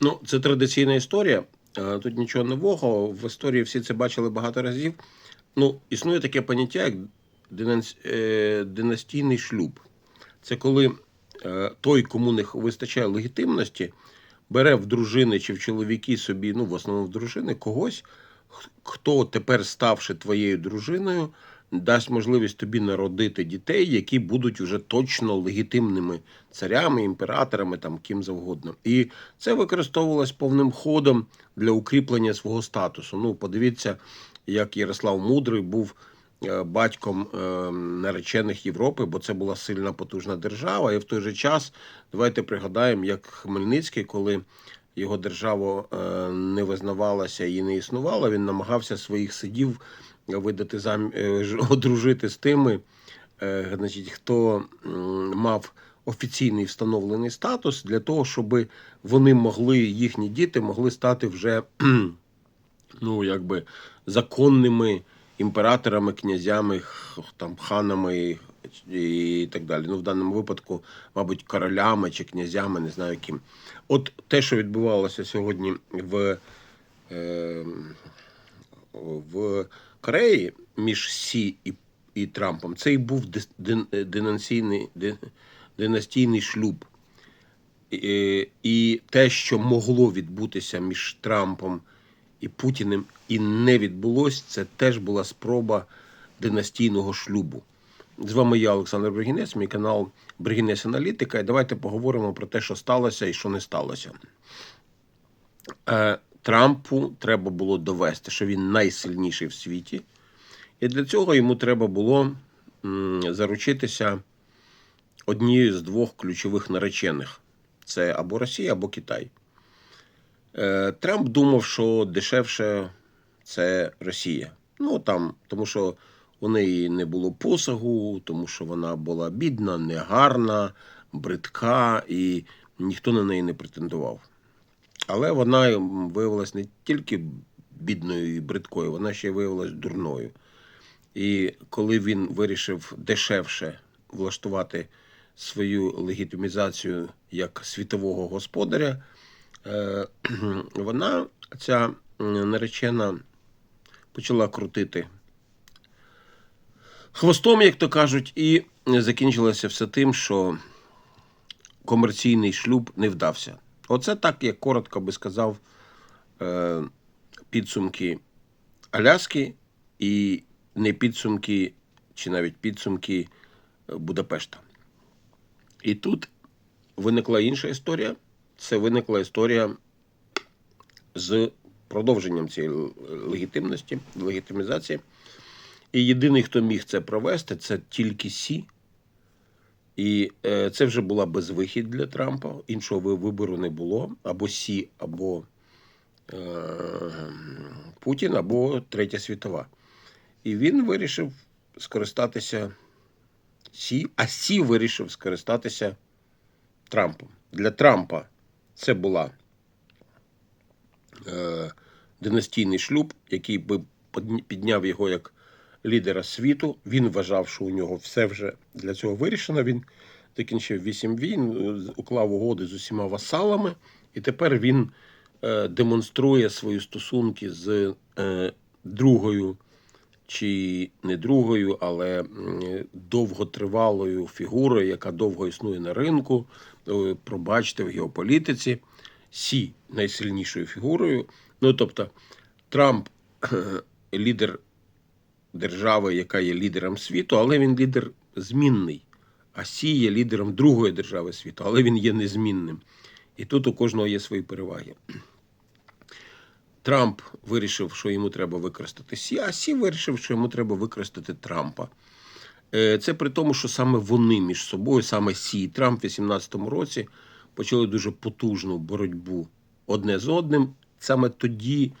Ну, це традиційна історія. Е, Тут нічого нового. В історії всі це бачили багато разів. Ну, існує таке поняття, як е, династійний шлюб. Це коли е, той, кому не вистачає легітимності, бере в дружини чи в чоловіки собі, ну, в основному в дружини, когось, хто тепер, ставши твоєю дружиною, дасть можливість тобі народити дітей, які будуть вже точно легітимними царями, імператорами, там ким завгодно. І це використовувалось повним ходом для укріплення свого статусу. Ну, подивіться, як Ярослав Мудрий був е, батьком е, наречених Європи, бо це була сильна потужна держава. І в той же час давайте пригадаємо, як Хмельницький, коли його держава е, не визнавалася і не існувала, він намагався своїх сидів видати зам... е, одружити з тими, е, значить, хто мав офіційний встановлений статус для того, щоб вони могли, їхні діти могли стати вже ну, якби законними імператорами, князями, там, ханами і так далі. Ну, в даному випадку, мабуть, королями чи князями, не знаю ким. От те, що відбувалося сьогодні в, е, в Кореї між Сі і, і Трампом, це і був династійний, династійний шлюб. І, і те, що могло відбутися між Трампом і Путіним, і не відбулось, це теж була спроба династійного шлюбу. З вами я, Олександр Бригінець, мій канал Бригінець Аналітика. І давайте поговоримо про те, що сталося і що не сталося. Е, Трампу треба було довести, що він найсильніший в світі, і для цього йому треба було заручитися однією з двох ключових наречених: це або Росія, або Китай. Е, Трамп думав, що дешевше це Росія. Ну там, тому що у неї не було посагу, тому що вона була бідна, негарна, бридка, і ніхто на неї не претендував. Але вона виявилась не тільки бідною і бридкою, вона ще й виявилась дурною. І коли він вирішив дешевше влаштувати свою легітимізацію як світового господаря, е, вона, ця наречена, почала крутити хвостом, як то кажуть, і закінчилося все тим, що комерційний шлюб не вдався. Оце так, як коротко би сказав, е, підсумки Аляски і не підсумки, чи навіть підсумки е, Будапешта. І тут виникла інша історія. Це виникла історія з продовженням цієї легітимності, легітимізації. І єдиний, хто міг це провести, це тільки Сі. І е, це вже була безвихідь для Трампа. Іншого вибору не було. Або Сі, або е, Путін, або Третя світова. І він вирішив скористатися Сі, а Сі вирішив скористатися Трампом. Для Трампа це була е, династійний шлюб, який би підняв його як лідера світу. Він вважав, що у нього все вже для цього вирішено. Він закінчив вісім війн, е, уклав угоди з усіма васалами, і тепер він е, демонструє свої стосунки з е, другою. Чи не другою, але довготривалою фігурою, яка довго існує на ринку, пробачте в геополітиці, Сі найсильнішою фігурою. Ну тобто, Трамп лідер держави, яка є лідером світу, але він лідер змінний. А Сі є лідером другої держави світу, але він є незмінним. І тут у кожного є свої переваги. Трамп вирішив, що йому треба використати Сі, а Сі вирішив, що йому треба використати Трампа. Е, Це при тому, що саме вони між собою, саме Сі і Трамп в 2018 році почали дуже потужну боротьбу одне з одним. Саме тоді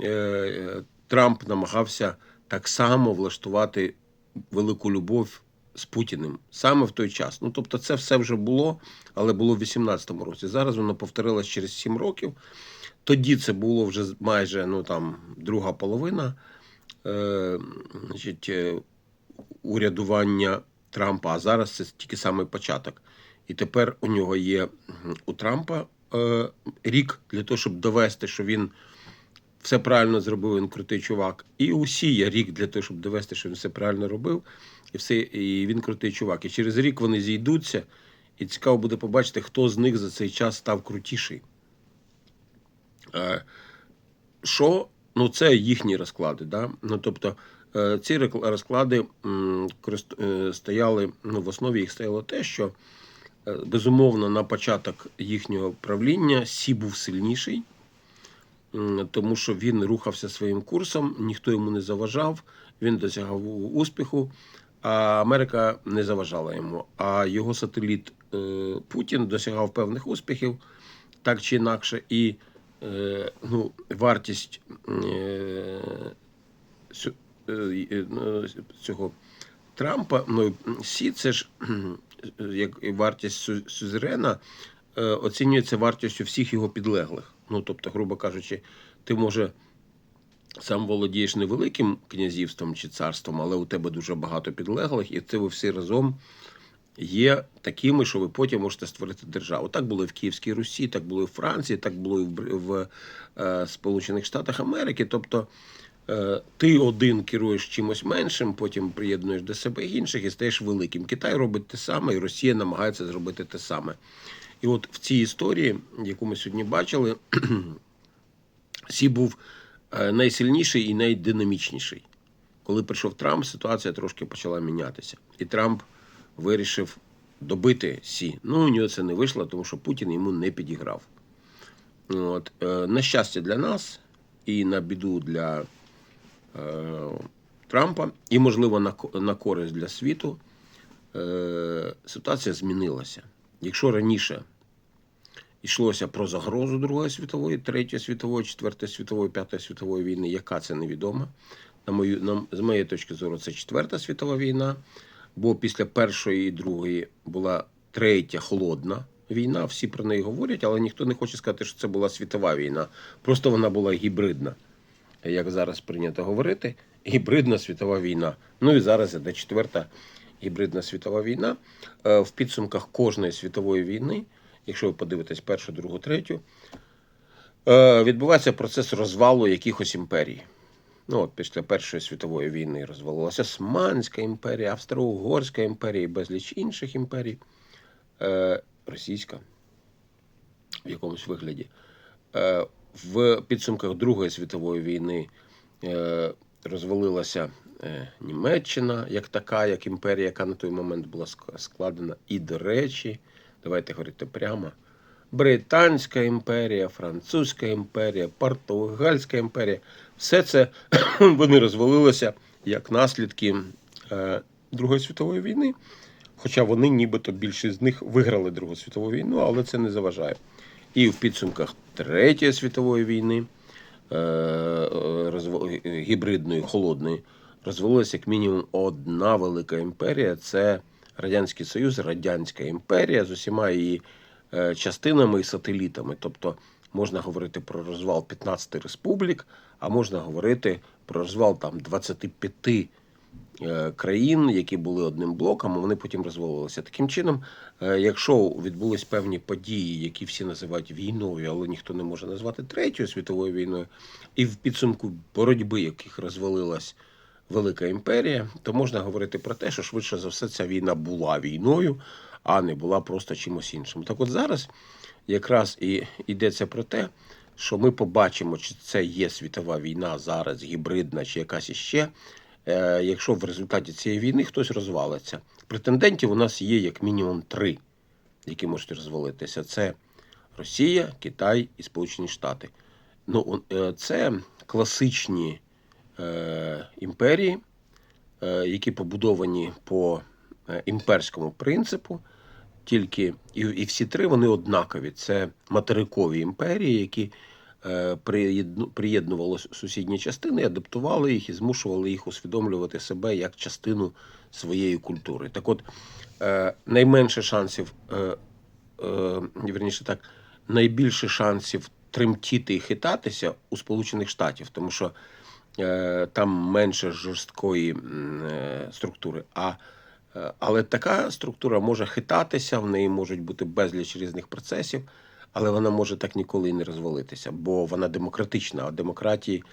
е, Трамп намагався так само влаштувати велику любов з Путіним саме в той час. Ну тобто, це все вже було, але було в 2018 році. Зараз воно повторилось через 7 років. Тоді це було вже майже ну там друга половина е, значить, е, урядування Трампа, а зараз це тільки самий початок. І тепер у нього є у Трампа е, рік для того, щоб довести, що він все правильно зробив, він крутий чувак. І у Сія рік для того, щоб довести, що він все правильно робив, і все, і він крутий чувак. І через рік вони зійдуться, і цікаво буде побачити, хто з них за цей час став крутіший. Е, Що? Ну, це їхні розклади. Да? Ну, тобто, е, ці розклади е, стояли, ну, в основі їх стояло те, що безумовно на початок їхнього правління Сі був сильніший, тому що він рухався своїм курсом, ніхто йому не заважав, він досягав успіху, а Америка не заважала йому. А його сателіт е, Путін досягав певних успіхів, так чи інакше, і е, ну, вартість е, е, цього Трампа, ну Сі, це ж як вартість сюзерена оцінюється вартістю всіх його підлеглих. Ну, тобто, грубо кажучи, ти може сам володієш невеликим князівством чи царством, але у тебе дуже багато підлеглих, і це ви всі разом є такими, що ви потім можете створити державу. Так було і в Київській Русі, так було і в Франції, так було і в, в е, Сполучених Штатах Америки. Тобто е, ти один керуєш чимось меншим, потім приєднуєш до себе інших і стаєш великим. Китай робить те саме, і Росія намагається зробити те саме. І от в цій історії, яку ми сьогодні бачили, Сі був е, найсильніший і найдинамічніший. Коли прийшов Трамп, ситуація трошки почала мінятися. І Трамп вирішив добити Сі. Ну, у нього це не вийшло, тому що Путін йому не підіграв. От. е, На щастя для нас і на біду для е, Трампа, і, можливо, на, на користь для світу, е, ситуація змінилася. Якщо раніше йшлося про загрозу Другої світової, Третьої світової, Четвертої світової, П'ятої світової війни, яка це невідомо. На мою, на, з моєї точки зору, це Четверта світова війна, бо після Першої і Другої була третя холодна війна. Всі про неї говорять, але ніхто не хоче сказати, що це була світова війна. Просто вона була гібридна, як зараз прийнято говорити. Гібридна світова війна. Ну і зараз іде четверта гібридна світова війна. Е, В підсумках кожної світової війни, якщо ви подивитесь першу, другу, третю, е, відбувається процес розвалу якихось імперій. Ну, от після Першої світової війни розвалилася Османська імперія, Австро-Угорська імперія і безліч інших імперій, е, російська в якомусь вигляді. Е, в підсумках Другої світової війни розвалилася Німеччина як така, як імперія, яка на той момент була складена. І, до речі, давайте говорити прямо. Британська імперія, Французька імперія, Португальська імперія все це вони розвалилися як наслідки е, Другої світової війни. Хоча вони нібито більшість з них виграли Другу світову війну, але це не заважає. І в підсумках Третьої світової війни, е, гібридної, холодної, розвалилася як мінімум одна велика імперія. Це Радянський Союз, Радянська імперія з усіма її е, частинами і сателітами. Тобто можна говорити про розвал 15 республік, а можна говорити про розвал там 25 е, країн, які були одним блоком, вони потім розвалилися. Таким чином, е, якщо відбулись певні події, які всі називають війною, але ніхто не може назвати Третьою світовою війною, і в підсумку боротьби, яких розвалилась велика імперія, то можна говорити про те, що швидше за все ця війна була війною, а не була просто чимось іншим. Так от зараз якраз і йдеться про те, що ми побачимо, чи це є світова війна зараз, гібридна, чи якась іще, е, якщо в результаті цієї війни хтось розвалиться. Претендентів у нас є як мінімум три, які можуть розвалитися: це Росія, Китай і Сполучені Штати. Ну, е, це класичні імперії, е, які побудовані по е, імперському принципу. Тільки і, всі три вони однакові. Це материкові імперії, які е, приєднували сусідні частини, адаптували їх і змушували їх усвідомлювати себе як частину своєї культури. Так от, е, найменше шансів, е, е, вірніше так, найбільше шансів тремтіти і хитатися у Сполучених Штатів, тому що е, там менше жорсткої е, структури. А Е, Але така структура може хитатися, в неї можуть бути безліч різних процесів. але вона може так ніколи і не розвалитися, бо вона демократична. А демократії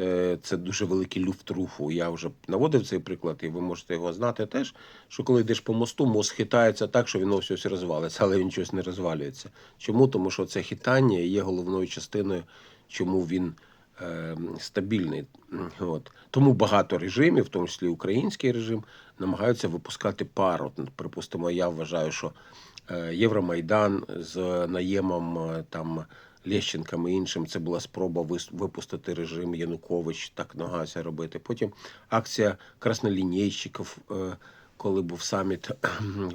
е, це дуже великий люфт руху. Я вже наводив цей приклад, і ви можете його знати теж. Що коли йдеш по мосту, мост хитається так, що він ось розвалиться, але він щось не розвалюється. Чому? Тому що це хитання є головною частиною, чому він е, стабільний. От. Тому багато режимів, в тому числі український режим, намагаються випускати пар. От, припустимо, я вважаю, що е, Євромайдан з наємом е, там Лещенком і іншим це була спроба випустити режим Янукович, так намагався робити. Потім акція краснолінійщиків, е, коли був саміт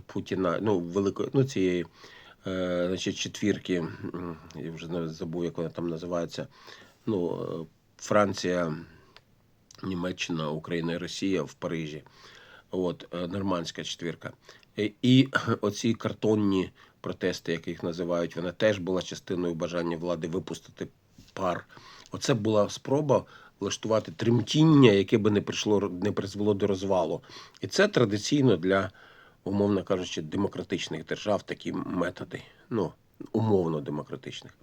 Путіна, ну, великої, ну, цієї значить, четвірки, я вже забув, як вона там називається. Ну, е, Франція, Німеччина, Україна і Росія в Парижі. От, е, нормандська четвірка. Е, І оці картонні протести, як їх називають, вона теж була частиною бажання влади випустити пар. Оце була спроба влаштувати тремтіння, яке би не прийшло не призвело до розвалу. І це традиційно для, умовно кажучи, демократичних держав такі методи. Ну, умовно демократичних.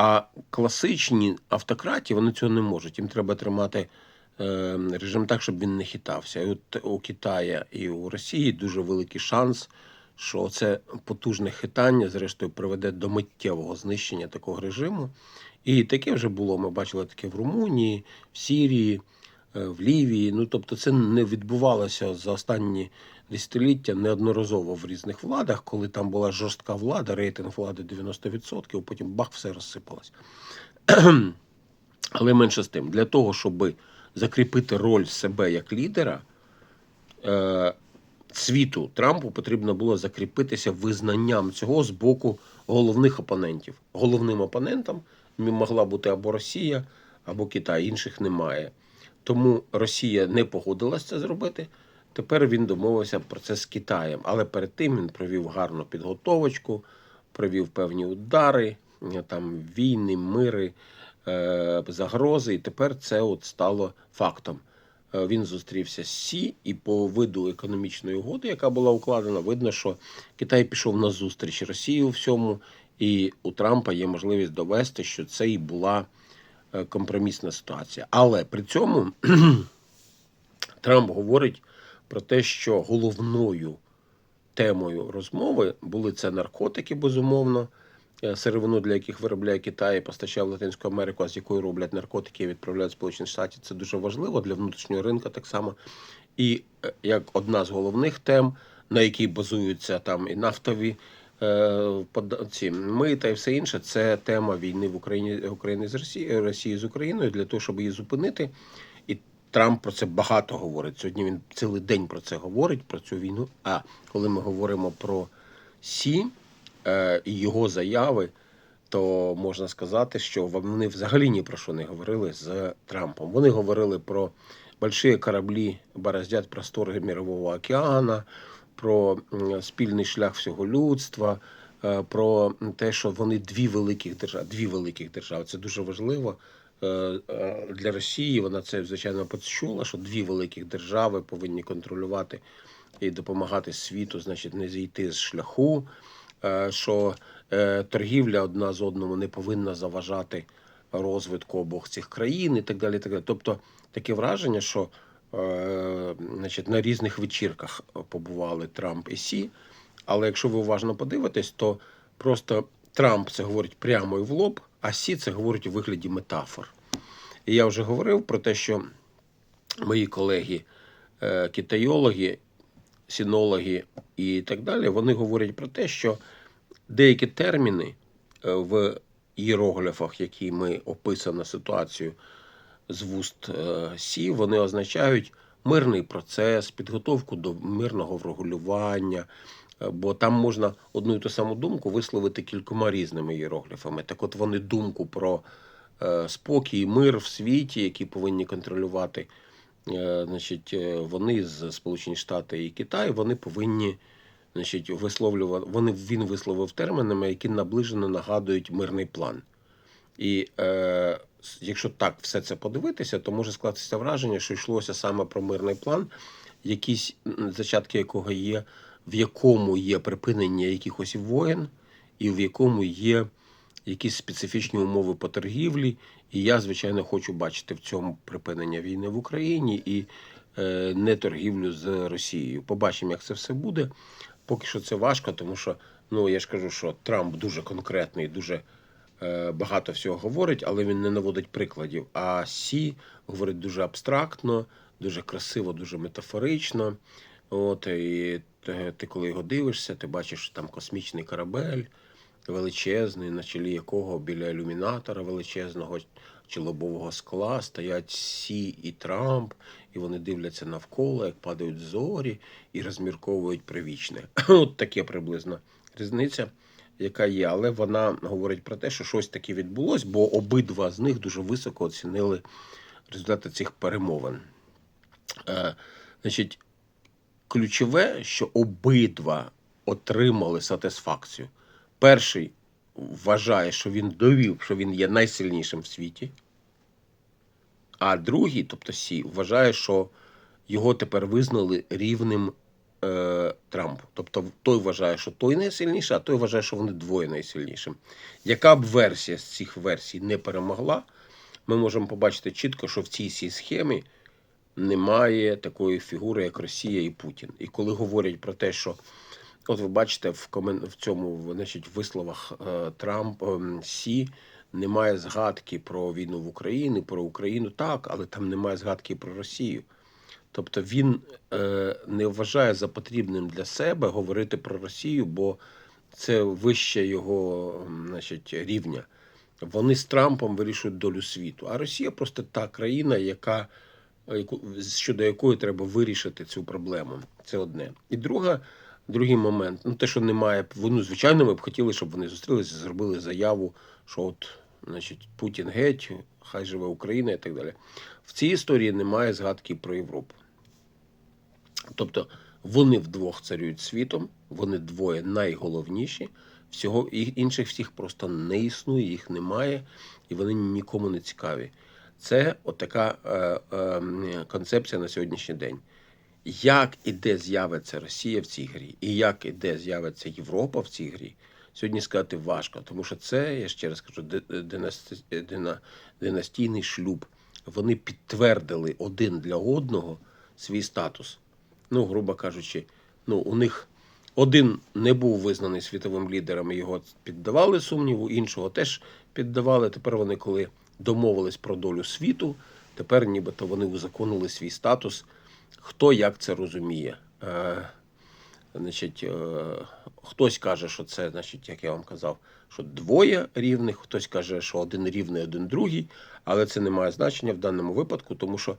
А класичні автократії вони цього не можуть. Їм треба тримати е, режим так, щоб він не хитався. І от у Китаї і у Росії дуже великий шанс, що це потужне хитання, зрештою, приведе до миттєвого знищення такого режиму. І таке вже було. Ми бачили таке в Румунії, в Сірії, в Лівії. Ну тобто, це не відбувалося за останні десятиліття неодноразово в різних владах, коли там була жорстка влада, рейтинг влади 90%, потім бах, все розсипалось. Але менше з тим, для того, щоб закріпити роль себе як лідера, е, світу Трампу потрібно було закріпитися визнанням цього з боку головних опонентів. Головним опонентом могла бути або Росія, або Китай. Інших немає. Тому Росія не погодилась це зробити. Тепер він домовився про це з Китаєм. Але перед тим він провів гарну підготовочку, провів певні удари, е, там війни, мири, е, загрози. І тепер це от стало фактом. Е, Він зустрівся з Сі, і по виду економічної угоди, яка була укладена, видно, що Китай пішов на зустріч Росії у всьому, і у Трампа є можливість довести, що це і була компромісна ситуація. Але при цьому Трамп говорить про те, що головною темою розмови були це наркотики, безумовно, е, сировину, для яких виробляє Китай, і постачає Латинську Америку, а з якої роблять наркотики і відправляють Сполучені Штати. Це дуже важливо для внутрішнього ринку так само. І е, як одна з головних тем, на якій базуються там і нафтові е, мита і все інше, це тема війни в Україні України з Росією, Росії з Україною для того, щоб її зупинити. І Трамп про це багато говорить. Сьогодні він цілий день про це говорить, про цю війну. А коли ми говоримо про Сі е, і його заяви, то можна сказати, що вони взагалі ні про що не говорили з Трампом. Вони говорили про больші кораблі бороздять простори Мірового океану, про спільний шлях всього людства, е, про те, що вони дві великих держави, дві великих держави. Це дуже важливо. Е, е, Для Росії вона це звичайно почула, що дві великих держави повинні контролювати і допомагати світу, значить, не зійти з шляху, що торгівля одна з одному не повинна заважати розвитку обох цих країн і так далі. Так далі. Тобто таке враження, що значить, на різних вечірках побували Трамп і Сі. Але якщо ви уважно подивитесь, то просто Трамп це говорить прямо і в лоб, а Сі це говорить у вигляді метафор. І я вже говорив про те, що мої колеги, е, китайологи, синологи і так далі, вони говорять про те, що деякі терміни е, в іерогліфах, які ми описано ситуацію з вуст е, Сі, вони означають мирний процес, підготовку до мирного врегулювання. Е, Бо там можна одну і ту саму думку висловити кількома різними іерогліфами. Так от вони думку про е, спокій, мир в світі, які повинні контролювати, значить, вони з Сполучені Штати і Китай, вони повинні значить, висловлювати. Вони він висловив термінами, які наближено нагадують мирний план. І е, якщо так все це подивитися, то може скластися враження, що йшлося саме про мирний план, якісь зачатки якого є, в якому є припинення якихось воєн, і в якому є якісь специфічні умови по торгівлі. І я, звичайно, хочу бачити в цьому припинення війни в Україні і е, не торгівлю з Росією. Побачимо, як це все буде. Поки що це важко, тому що ну я ж кажу, що Трамп дуже конкретний, дуже багато всього говорить, але він не наводить прикладів. А Сі говорить дуже абстрактно, дуже красиво, дуже метафорично. От і ти, коли його дивишся, ти бачиш там космічний корабель величезний, на чолі якого біля ілюмінатора величезного чи лобового скла стоять Сі і Трамп, і вони дивляться навколо, як падають зорі і розмірковують привічне. От таке приблизно різниця, яка є. Але вона говорить про те, що щось таке відбулось, бо обидва з них дуже високо оцінили результати цих перемовин. Е, значить, ключове, що обидва отримали сатисфакцію. Перший вважає, що він довів, що він є найсильнішим в світі. А другий, тобто Сі, вважає, що його тепер визнали рівним е, Трампу. Тобто той вважає, що той найсильніший, а той вважає, що вони двоє найсильнішим. Яка б версія з цих версій не перемогла, ми можемо побачити чітко, що в цій всій схемі немає такої фігури, як Росія і Путін. І коли говорять про те, що от ви бачите в комен... в цьому значить, висловах е, Трамп е, Сі немає згадки про війну в Україні, про Україну так, але там немає згадки про Росію. Тобто він е, не вважає за потрібним для себе говорити про Росію, бо це вище його значить, рівня. Вони з Трампом вирішують долю світу. А Росія просто та країна, яка щодо якої треба вирішити цю проблему. Це одне. І друга, другий момент, ну те, що немає, вони, звичайно, ми б хотіли, щоб вони зустрілися, зробили заяву, що от, значить, Путін геть, хай живе Україна і так далі. В цій історії немає згадки про Європу. Тобто вони вдвох царюють світом, вони двоє найголовніші. Всього інших всіх просто не існує, їх немає, і вони нікому не цікаві. Це отака е, е, концепція на сьогоднішній день. Як і де з'явиться Росія в цій грі, і як і де з'явиться Європа в цій грі, сьогодні сказати важко, тому що це, я ще раз кажу, династійний шлюб. Вони підтвердили один для одного свій статус. Ну, грубо кажучи, ну, у них один не був визнаний світовим лідером, його піддавали сумніву, іншого теж піддавали. Тепер вони, коли домовились про долю світу, тепер нібито вони узаконили свій статус. Хто як це розуміє? Значить, е, хтось каже, що це, значить, як я вам казав, що двоє рівних, хтось каже, що один рівний, один другий, але це не має значення в даному випадку, тому що е,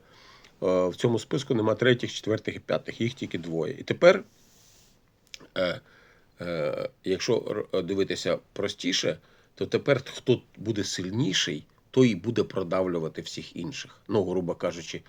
в цьому списку нема третіх, четвертих і п'ятих, їх тільки двоє. І тепер, е, якщо дивитися простіше, то тепер хто буде сильніший, той і буде продавлювати всіх інших. Ну, грубо кажучи,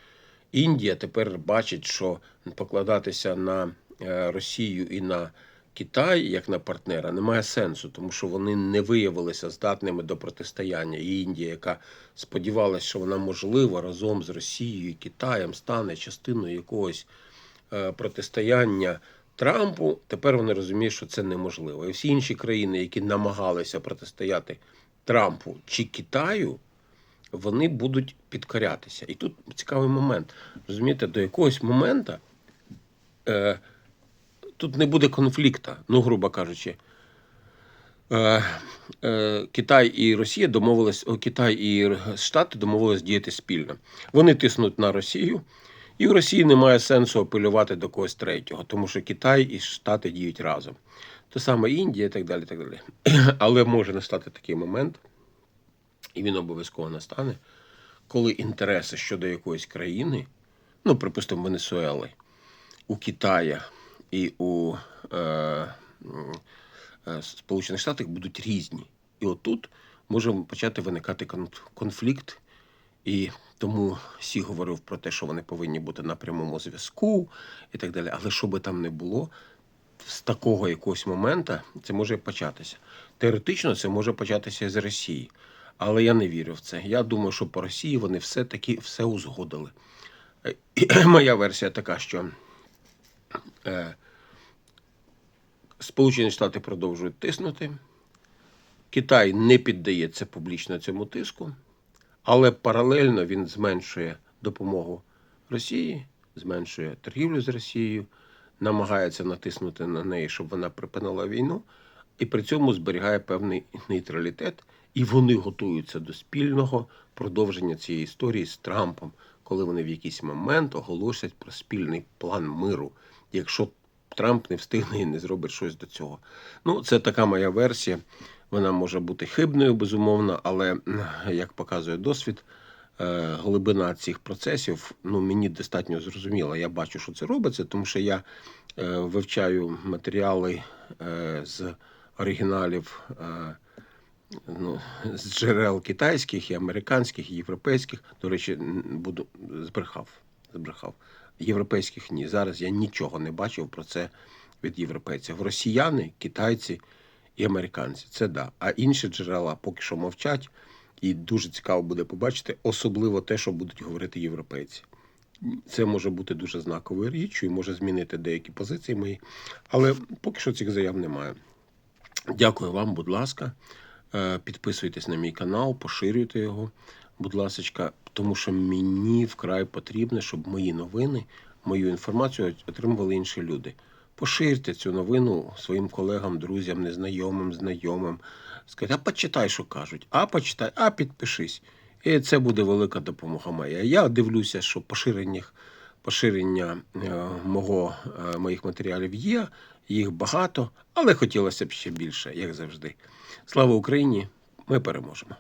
Індія тепер бачить, що покладатися на Росію і на Китай як на партнера немає сенсу, тому що вони не виявилися здатними до протистояння. І Індія, яка сподівалася, що вона можливо разом з Росією і Китаєм стане частиною якогось е, протистояння Трампу, тепер вони розуміють, що це неможливо. І всі інші країни, які намагалися протистояти Трампу чи Китаю, вони будуть підкорятися. І тут цікавий момент. Розумієте, до якогось моменту е, тут не буде конфлікту, ну, грубо кажучи. Е, е, Китай і Росія домовились, Китай і Штати домовились діяти спільно. Вони тиснуть на Росію, і в Росії немає сенсу апелювати до когось третього, тому що Китай і Штати діють разом. Те саме Індія і так далі. Так далі. Але може настати такий момент, і він обов'язково настане, коли інтереси щодо якоїсь країни, ну, припустимо, Венесуели, у Китая і у е, е, Сполучених Штатах будуть різні. І отут може почати виникати кон- конфлікт. І тому Сі говорив про те, що вони повинні бути на прямому зв'язку і так далі. Але що би там не було, з такого якогось моменту це може початися. Теоретично це може початися з Росії. Але я не вірю в це. Я думаю, що по Росії вони все-таки все узгодили. Е, і Моя версія така, що е, Сполучені Штати продовжують тиснути. Китай не піддається публічно цьому тиску, але паралельно він зменшує допомогу Росії, зменшує торгівлю з Росією, намагається натиснути на неї, щоб вона припинила війну, і при цьому зберігає певний нейтралітет. І вони готуються до спільного продовження цієї історії з Трампом, коли вони в якийсь момент оголосять про спільний план миру, якщо Трамп не встигне і не зробить щось до цього. Ну, це така моя версія. Вона може бути хибною, безумовно, але як показує досвід, е, глибина цих процесів ну, мені достатньо зрозуміла. Я бачу, що це робиться, тому що я е, вивчаю матеріали е, з оригіналів. Ну, з джерел китайських і американських, і європейських. До речі, буду збрехав. Збрехав. Європейських ні. Зараз я нічого не бачив про це від європейців. Росіяни, китайці і американці. Це да. А інші джерела поки що мовчать. І дуже цікаво буде побачити, особливо те, що будуть говорити європейці. Це може бути дуже знаковою річчю і може змінити деякі позиції мої. Але поки що цих заяв немає. Дякую вам, будь ласка. Е, Підписуйтесь на мій канал, поширюйте його, будь ласка, тому що мені вкрай потрібно, щоб мої новини, мою інформацію отримували інші люди. Поширте цю новину своїм колегам, друзям, незнайомим, знайомим. Скажіть, а почитай, що кажуть, а почитай, а підпишись. І це буде велика допомога моя. Я дивлюся, що поширення, поширення е, мого, е, моїх матеріалів є, їх багато, але хотілося б ще більше, як завжди. Слава Україні! Ми переможемо.